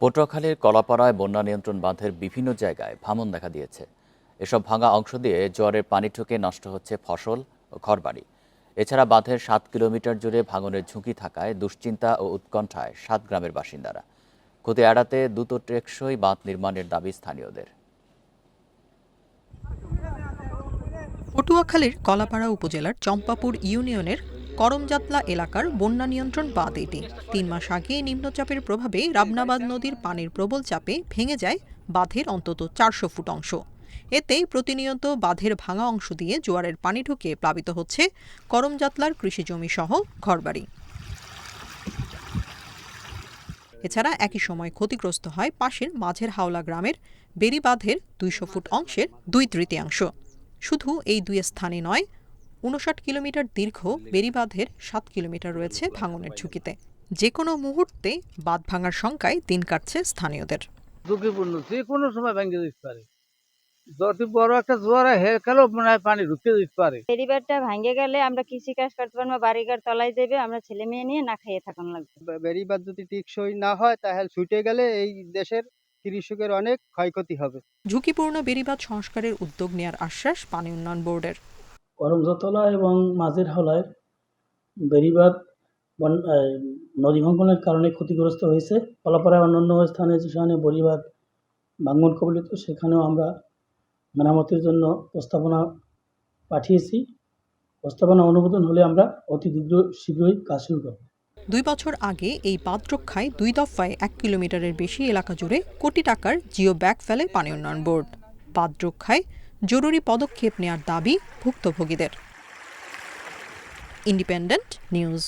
পটুয়াখালীর কলাপাড়ায় বন্যা নিয়ন্ত্রণ বাঁধের বিভিন্ন জায়গায় ভাঙন দেখা দিয়েছে। এসব ভাঙা অংশ দিয়ে জোয়ারের পানি ঠুকে নষ্ট হচ্ছে ফসল ও ঘরবাড়ি। এছাড়া বাঁধের সাত কিলোমিটার জুড়ে ভাঙনের ঝুঁকি থাকায় দুশ্চিন্তা ও উৎকণ্ঠায় সাত গ্রামের বাসিন্দারা। ক্ষতি এড়াতে দ্রুত টেকসই বাঁধ নির্মাণের দাবি স্থানীয়দের। পটুয়াখালীর কলাপাড়া উপজেলার চম্পাপুর ইউনিয়নের করমজাতলা এলাকার বন্যা নিয়ন্ত্রণ বাঁধ এটি। তিন মাস আগে নিম্নচাপের প্রভাবে রাবনাবাদ নদীর পানির প্রবল চাপে ভেঙে যায় বাঁধের অন্তত চারশো ফুট অংশ। এতে প্রতিনিয়ত বাঁধের ভাঙা অংশ দিয়ে জোয়ারের পানি ঢুকে প্লাবিত হচ্ছে করমজাতলার কৃষিজমি সহ ঘরবাড়ি। এছাড়া একই সময় ক্ষতিগ্রস্ত হয় পাশের মাঝের হাওলা গ্রামের বেরিবাঁধের দুইশো ফুট অংশের দুই তৃতীয়াংশ। শুধু এই দুই স্থানে নয় উনষাট কিলোমিটার দীর্ঘ বেরিবাঁধের সাত কিলোমিটার রয়েছে ভাঙনের ঝুঁকিতে। যে কোনো মুহূর্তে বাঁধ ভাঙার শঙ্কায় দিন কাটছে স্থানীয়দের। ঝুঁকিপূর্ণ যে কোনো সময় ভেঙে যেতে পারে। যত বড় একটা জোয়ার হেরকালেও মনে হয় পানি ঢুকে যেতে পারে। পরিবারটা ভাঙ্গে গেলে আমরা কৃষি কাজ করতে পারব বাড়িঘর তলায় দেবে আমরা ছেলে মেয়ে নিয়ে না খাইয়ে থাকুন লাগবে। বেড়িবাঁধ যদি টিকসই না হয় তাহলে ছুটে গেলে এই দেশের কৃষকের অনেক ক্ষয়ক্ষতি হবে। ঝুঁকিপূর্ণ বেরিবাঁধ সংস্কারের উদ্যোগ নেওয়ার আশ্বাস পানি উন্নয়ন বোর্ডের। করমজতলা এবং মাঝের হাওলায় বেড়িবাঁধ বন- নদী ভাঙ্গনের কারণে ক্ষতিগ্রস্ত হয়েছে। কলাপাড়ায় অন্যান্য স্থানে যেখানে বড়িবাঁধ ভাঙ্গন কবলিত, সেখানেও আমরা মেরামতের জন্য প্রস্তাবনা পাঠিয়েছি। প্রস্তাবনা অনুমোদন হলে আমরা অতি দ্রুত শীঘ্রই কাজ শুরু করব। দুই বছর আগে এই বাঁধ রক্ষায় দুই দফায় এক কিলোমিটারের বেশি এলাকা জুড়ে কোটি টাকার জিও ব্যাগ ফেলে পানি উন্নয়ন বোর্ড। বাঁধ রক্ষায় জরুরি পদক্ষেপ নেয়ার দাবি ভুক্তভোগীদের। Independent news